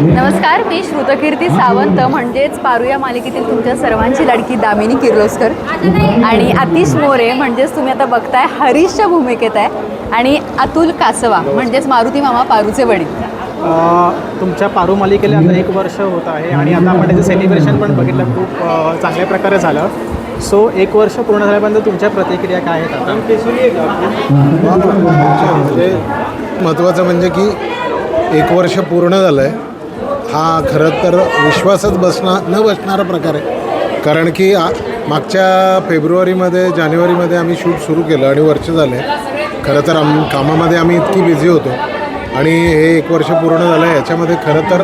नमस्कार मी श्रुतकीर्ती सावंत. म्हणजेच पारू या मालिकेतील तुमच्या सर्वांची लाडकी दामिनी किर्लोस्कर. आणि आतिश मोरे म्हणजेच तुम्ही आता बघताय हरीशच्या भूमिकेत आहे. आणि अतुल कासवा म्हणजेच मारुती मामा पारूचे वडील. अ, तुमच्या पारू मालिकेला आता एक वर्ष होत आहे आणि आता आपण त्याचं सेलिब्रेशन पण बघितलं खूप चांगल्या प्रकारे झालं. सो एक वर्ष पूर्ण झाल्यापर्यंत तुमच्या प्रतिक्रिया काय आहेत आता? म्हणजे महत्त्वाचं म्हणजे की एक वर्ष पूर्ण झालं आहे हा खरं तर विश्वासच बसणार न बसणारा प्रकार आहे. कारण की आ- मागच्या फेब्रुवारीमध्ये जानेवारीमध्ये आम्ही शूट सुरू केलं आणि वर्ष झाले. खरं तर आम कामामध्ये आम्ही इतकी बिझी होतो. आणि हे एक वर्ष पूर्ण झालं आहे याच्यामध्ये खरं तर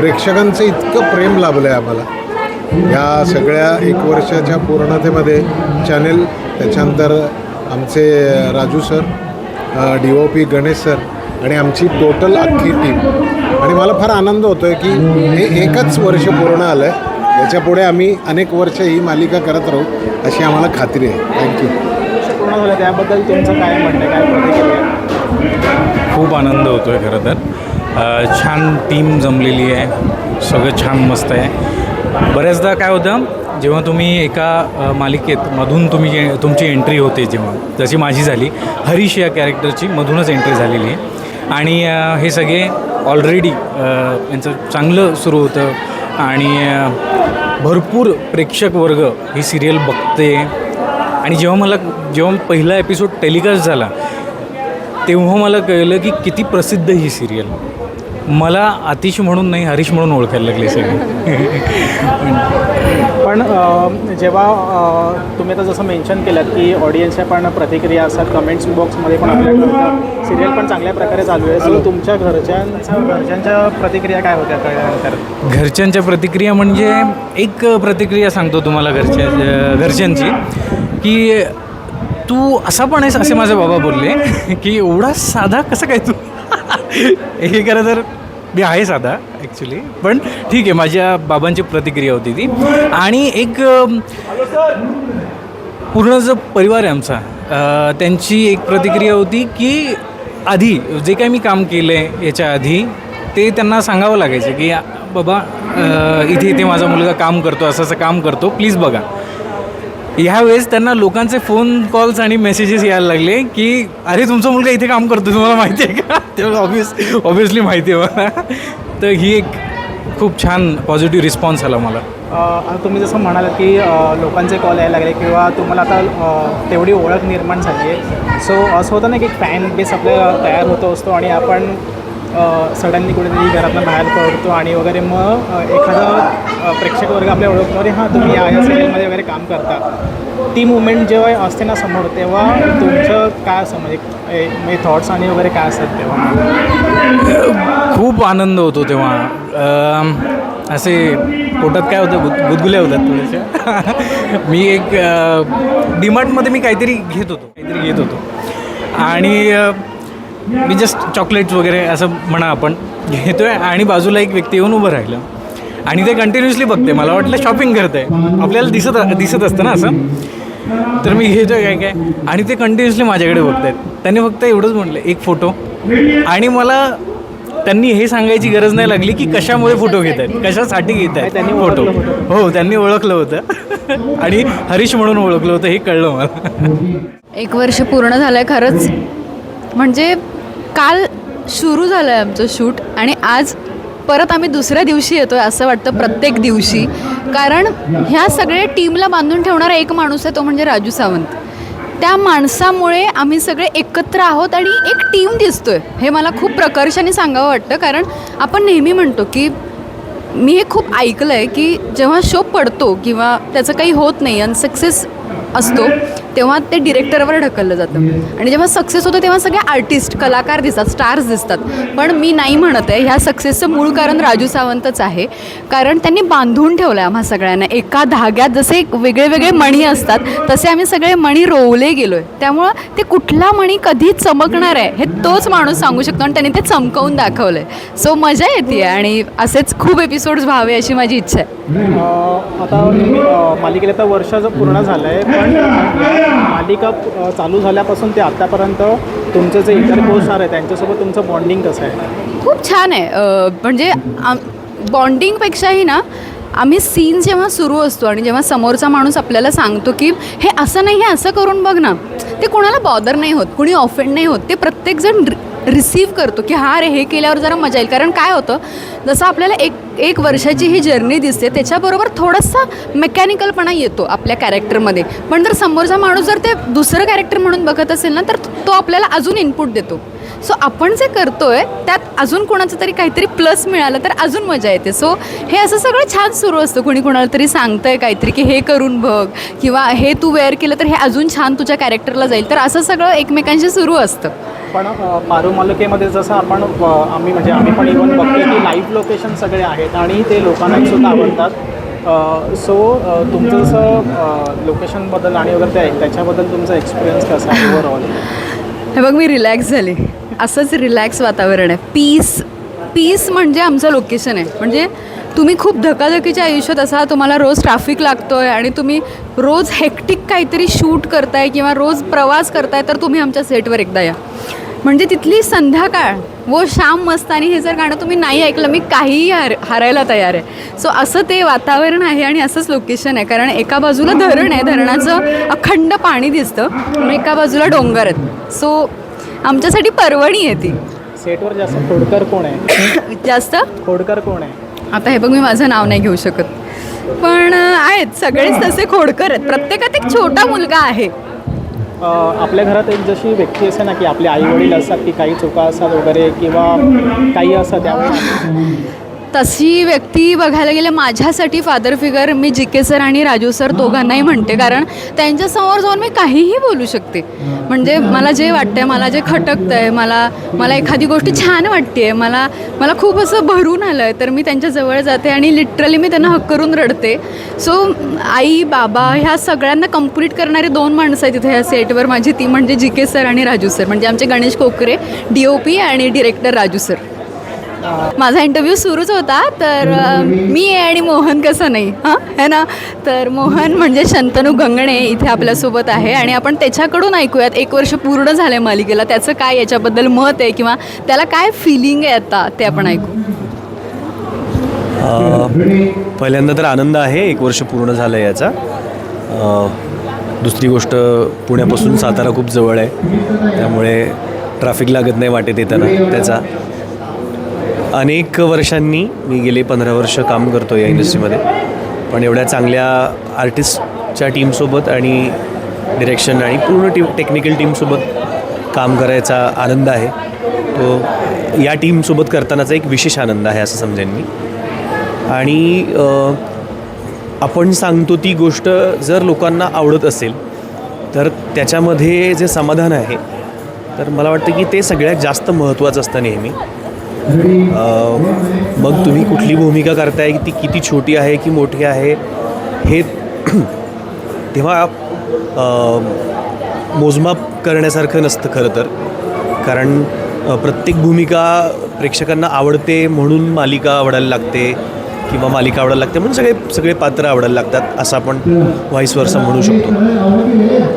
प्रेक्षकांचं इतकं प्रेम लाभलं आहे आम्हाला. या सगळ्या एक वर्षाच्या पूर्णतेमध्ये चॅनेल त्याच्यानंतर आमचे Raju sir D O P Ganesh sir आणि आमची टोटल अख्खी टीम आणि मला फार आनंद होतो आहे की हे एकच वर्ष पूर्ण आलं आहे याच्यापुढे आम्ही अनेक वर्ष ही मालिका करत राहू अशी आम्हाला खात्री आहे. थँक्यू पूर्ण झालं त्याबद्दल तुमचं काय म्हणणं काय प्रतिक्रिया खूप आनंद होतो आहे खरं तर. छान टीम जमलेली आहे. सगळं छान मस्त आहे. बऱ्याचदा काय होतं जेव्हा तुम्ही एका मालिकेत मधून तुम्ही जे- तुमची एंट्री होते जेव्हा जशी माझी झाली हरीश या कॅरेक्टरची मधूनच एंट्री झालेली आहे. आणि हे सगळे ऑलरेडी यांचं चांगलं सुरू होतं. आणि भरपूर प्रेक्षक वर्ग ही सिरियल बघते. आणि जेव्हा मला जेव्हा पहिला एपिसोड टेलिकास्ट झाला तेव्हा मला कळलं की किती प्रसिद्ध ही सिरियल मला आतिश म्हणून नाही हरीश म्हणून ओळखायला लागले सगळे. पण जेव्हा तुम्ही आता जसं मेन्शन केलं की ऑडियन्सच्या पण प्रतिक्रिया असतात कमेंट्स बॉक्समध्ये पण आपल्याला सिरियल पण चांगल्या प्रकारे चालू आहे. सो तुमच्या घरच्यांचा घरच्यांच्या प्रतिक्रिया काय होत्या? कळल्यानंतर घरच्यांच्या प्रतिक्रिया म्हणजे एक प्रतिक्रिया सांगतो तुम्हाला घरच्या घरच्यांची की तू असा पण आहेस असे माझे बाबा बोलले की एवढा साधा कसं काय तू? हे खरं तर मी आहे साधा ॲक्च्युली पण ठीक आहे माझ्या बाबांची प्रतिक्रिया होती ती. आणि एक पूर्ण जो परिवार आहे आमचा त्यांची एक प्रतिक्रिया होती की आधी जे काही मी काम केलं आहे याच्या आधी ते त्यांना सांगावं लागायचं की बाबा इथे इथे माझा मुलगा काम करतो असं असं काम करतो प्लीज बघा. ह्यावेळेस त्यांना लोकांचे फोन कॉल्स आणि मेसेजेस यायला लागले की अरे तुमचा मुलगा इथे काम करतो तुम्हाला माहिती आहे का? तेव्हा ऑब्विस ऑब्विसली माहिती आहे मला. तर ही एक खूप छान पॉझिटिव्ह रिस्पॉन्स आला मला. आता तुम्ही जसं म्हणालात की लोकांचे कॉल यायला लागले किंवा तुम्हाला आता तेवढी ओळख निर्माण झाली आहे. सो असं होतं ना की एक फॅन बेस आपल्या तयार होतो असतो आणि आपण सडनली कुठेतरी घरातून बाहेर पडतो आणि वगैरे मग एखादा प्रेक्षक वर्ग आपल्या ओळखतो. अरे हां तुम्ही या या सिरियलमध्ये वगैरे काम करता. ती मुवमेंट जेव्हा असते ना समोर तेव्हा तुमचं काय असं म्हणजे ए, म्हणजे थॉट्स आणि वगैरे काय असतात तेव्हा? खूप आनंद होतो तेव्हा. असे पोटात काय होतं? गुद गुदगुल्या होतात थोड्याशा मी एक डिमार्टमध्ये मी काहीतरी घेत होतो. काहीतरी घेत होतो. आणि मी जस्ट चॉकलेट्स वगैरे असं म्हणा आपण घेतो आहे आणि बाजूला एक व्यक्ती येऊन उभं राहिलं. आणि ते कंटिन्युअसली बघते मला वाटलं शॉपिंग करत आहे आपल्याला दिसत दिसत असतं ना असं. तर मी घेतोय काय काय. आणि ते कंटिन्युअसली माझ्याकडे बघत आहेत त्यांनी फक्त एवढंच म्हटलं एक फोटो आणि मला त्यांनी हे सांगायची गरज नाही लागली की कशामुळे फोटो घेत आहेत कशासाठी घेत आहेत त्यांनी फोटो हो त्यांनी ओळखलं होतं. आणि हरीश म्हणून ओळखलं होतं हे कळलं मला. एक वर्ष पूर्ण झालं आहे खरंच. म्हणजे काल सुरू झालं आहे आमचं शूट आणि आज परत आम्ही दुसऱ्या दिवशी येतो आहे असं वाटतं प्रत्येक दिवशी. कारण ह्या सगळ्या टीमला बांधून ठेवणारा एक माणूस आहे तो म्हणजे राजू सावंत. त्या माणसामुळे आम्ही सगळे एकत्र आहोत आणि एक टीम दिसतोय. हे मला खूप प्रकर्षाने सांगावं वाटतं कारण आपण नेहमी म्हणतो की मी हे खूप ऐकलं आहे की जेव्हा शो पडतो किंवा त्याचं काही होत नाही आणि सक्सेस असतो तेव्हा ते डिरेक्टरवर ढकललं जातं. आणि जेव्हा सक्सेस होतं तेव्हा सगळे आर्टिस्ट कलाकार दिसतात स्टार्स दिसतात. पण मी नाही म्हणत आहे ह्या सक्सेसचं मूळ कारण राजू सावंतच आहे. कारण त्यांनी बांधून ठेवलं आहे आम्हा सगळ्यांना. एका धाग्यात जसे वेगळे वेगळे मणी असतात तसे आम्ही सगळे मणी रोवले गेलो आहे त्यामुळं ते कुठला मणी कधी चमकणार आहे हे तोच माणूस सांगू शकतो आणि त्यांनी ते चमकवून दाखवलं आहे सो मजा येते आणि असेच खूप एपिसोड्स व्हावे अशी माझी इच्छा आहे. आता मालिकेला तर वर्ष पूर्ण झालं आहे आहे पण मालिका चालू झाल्यापासून ते आत्तापर्यंत तुमचे जे इतर कोर्स आहे त्यांच्यासोबत तुमचं बॉन्डिंग कसं आहे? खूप छान आहे. म्हणजे बॉन्डिंगपेक्षाही ना आम्ही सीन जेव्हा सुरू असतो आणि जेव्हा समोरचा माणूस आपल्याला सांगतो की हे असं नाही हे असं करून बघ ना. ते कोणाला बॉदर नाही होत कुणी ऑफेंड नाही होत. ते प्रत्येकजण रिसीव्ह करतो की हा रे हे केल्यावर जरा मजा येईल. कारण काय होतं जसं आपल्याला एक एक वर्षाची ही जर्नी दिसते त्याच्याबरोबर थोडासा मेकॅनिकलपणा येतो आपल्या कॅरेक्टरमध्ये पण जर समोरचा माणूस जर ते दुसरं कॅरेक्टर म्हणून बघत असेल ना तर तो आपल्याला अजून इनपुट देतो. सो आपण जे करतो आहे त्यात अजून कोणाचं तरी काहीतरी प्लस मिळालं तर अजून मजा येते. सो हे असं सगळं छान सुरू असतं. कोणी कोणाला तरी सांगतंय काहीतरी की हे करून बघ किंवा हे तू वेअर केलं तर हे अजून छान तुझ्या कॅरेक्टरला जाईल. तर असं सगळं एकमेकांशी सुरू असतं. पण अ, जसं आपण आम्ही म्हणजे आम्ही पण इव्हन बघतो की लाईव्ह लोकेशन सगळे आहेत आणि ते लोकांना सुद्धा आवडतात. सो तुमचं जसं लोकेशनबद्दल आणि वगैरे ते त्याच्याबद्दल तुमचा एक्सपिरियन्स कसा आहे ओव्हरऑल हे बघ मी रिलॅक्स झाले. असंच रिलॅक्स वातावरण आहे. पीस पीस म्हणजे आमचं लोकेशन आहे. म्हणजे तुम्ही खूप धकाधकीच्या आयुष्यात असा तुम्हाला रोज ट्रॅफिक लागतो आहे आणि तुम्ही रोज हेक्टिक काहीतरी शूट करताय किंवा रोज प्रवास करताय तर तुम्ही आमच्या सेटवर एकदा या. म्हणजे तिथली संध्याकाळ व श्याम मस्तानी हे जर गाणं तुम्ही नाही ऐकलं मी काहीही हार हारायला तयार आहे. सो असं ते वातावरण आहे आणि असंच लोकेशन आहे. कारण एका बाजूला धरण आहे धरणाचं अखंड पाणी दिसतं आणि एका बाजूला डोंगर आहेत. सो आमच्यासाठी पर्वणी आहे ती. सेटवर जास्त खोडकर कोण आहे? जास्त? खोडकर कोण आहे? आता हे बघ मी माझं नाव नाही घेऊ शकत. पण आहेत सगळेच तसे खोडकर आहेत. प्रत्येकात एक छोटा मुलगा आहे. आपल्या घरात एक जशी व्यक्ती असते ना की आपले आई वडील असतात की काही चुका असतात वगैरे किंवा काही असतात त्यामुळे तशी व्यक्ती बघायला गेलं माझ्यासाठी फादर फिगर मी जी के सर आणि राजू सर दोघांनाही म्हणते. कारण त्यांच्यासमोर जाऊन मी काहीही बोलू शकते. म्हणजे मला जे वाटतंय मला जे खटकतं आहे मला मला एखादी गोष्ट छान वाटते मला मला खूप असं भरून आलं आहे तर मी त्यांच्या जवळ जाते आणि लिटरली मी त्यांना हक करून रडते. सो आई बाबा ह्या सगळ्यांना कंप्लीट करणारे दोन माणसं आहेत तिथे ह्या सेटवर माझी ती म्हणजे जी के सर आणि राजू सर म्हणजे आमचे Ganesh Kokare D O P आणि डिरेक्टर राजू सर माझा इंटरव्ह्यू सुरूच होता तर मी आहे आणि मोहन कसं नाही हां? है ना? तर मोहन म्हणजे शंतनू गंगणे इथे आपल्यासोबत आहे आणि आपण त्याच्याकडून ऐकूयात. एक वर्ष पूर्ण झालं आहे मालिकेला. त्याचं काय याच्याबद्दल मत आहे किंवा त्याला काय फिलिंग आहे आता ते आपण ऐकू? पहिल्यांदा तर आनंद आहे. एक वर्ष पूर्ण झालं आहे याचा दुसरी गोष्ट पुण्यापासून सातारा खूप जवळ आहे. त्यामुळे ट्रॅफिक लागत नाही वाटेत येताना त्याचा. अनेक वर्षांनी मी गेले पंधरा वर्ष काम करतो या इंडस्ट्रीमध्ये. पण एवढ्या चांगल्या आर्टिस्टच्या टीमसोबत आणि डिरेक्शन आणि पूर्ण टीम टेक्निकल टीमसोबत काम करायचा आनंद आहे. तो या टीमसोबत करतानाचा एक विशेष आनंद आहे असं समजेन मी. आणि आपण सांगतो ती गोष्ट जर लोकांना आवडत असेल तर त्याच्यामध्ये जे समाधान आहे तर मला वाटतं की ते सगळ्यात जास्त महत्त्वाचं असतं नेहमी. मग तुम्ही कुठली भूमिका करताय? ती किती छोटी आहे की मोठी आहे? हे तेव्हा मोजमाप करण्यासारखं नसतं खरं तर. कारण प्रत्येक भूमिका प्रेक्षकांना आवडते म्हणून मालिका आवडायला लागते किंवा मालिका आवडायला लागते म्हणून सगळे सगळे पात्र आवडायला लागतात असं आपण व्हाईस वर्षा म्हणू शकतो.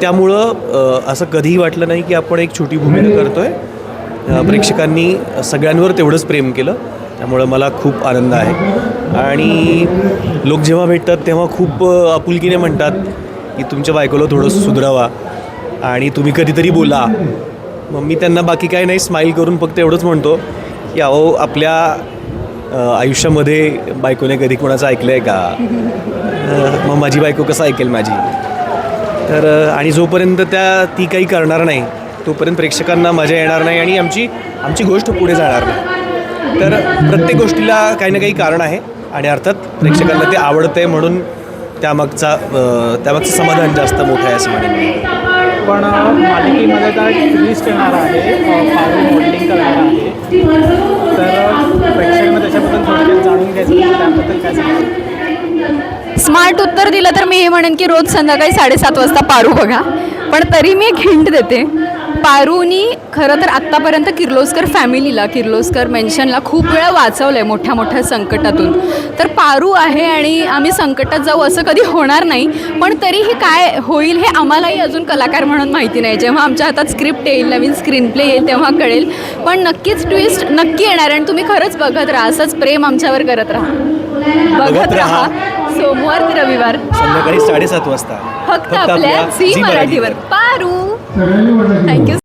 त्यामुळं असं कधीही वाटलं नाही की आपण एक छोटी भूमिका करतो आहे प्रेक्षकांनी सगळ्यांवर तेवढंच प्रेम केलं त्यामुळं मला खूप आनंद आहे. आणि लोक जेव्हा भेटतात तेव्हा खूप आपुलकीने म्हणतात की तुमच्या बायकोला थोडं सुधरावा आणि तुम्ही कधीतरी बोला. मग मी त्यांना बाकी काही नाही स्माईल करून फक्त एवढंच म्हणतो की अहो आपल्या आयुष्यामध्ये बायकोने कधी कोणाचं ऐकलं आहे का मग माझी बायको कसं ऐकेल माझी? तर आणि जोपर्यंत त्या ती काही करणार नाही तोपर्यंत प्रेक्षकांना मजा येणार नाही आणि आमची आमची गोष्ट पुढे जाणार नाही. तर प्रत्येक गोष्टीला काही ना काही कारण आहे आणि अर्थात प्रेक्षकांना ते आवडतं आहे म्हणून त्यामागचा त्यामागचं समाधान जास्त मोठं आहे असं म्हणेन पण मालिकेमध्ये आता ट्विस्ट येणार आहे पारू मॉडेलिंग करणार आहे. तर प्रेक्षकांना त्याच्याबद्दल थोडक्यात जाणून घ्यायचं तर त्याबद्दल काय सांगाल? स्मार्ट उत्तर दिलं तर मी हे म्हणेन की रोज संध्याकाळी साडेसात वाजता पारू बघा. पण तरी मी एक हिंट देते. पारूनी खरं तर आत्तापर्यंत किर्लोस्कर फॅमिलीला किर्लोस्कर मेन्शनला खूप वेळा वाचवलं आहे मोठ्या मोठ्या संकटातून. तर पारू आहे आणि आम्ही संकटात जाऊ असं कधी होणार नाही पण तरीही काय होईल हे आम्हालाही अजून कलाकार म्हणून माहिती नाही. जेव्हा आमच्या हातात स्क्रिप्ट येईल नवीन स्क्रीन प्ले येईल तेव्हा कळेल. पण नक्कीच ट्विस्ट नक्की येणार आणि तुम्ही खरंच बघत राहा असंच प्रेम आमच्यावर करत राहा. बघत राहा. सोमवार ते रविवार. संध्याकाळी साडेसात वाजता. फक्त आपल्या झी मराठीवर. पारू! थँक्यू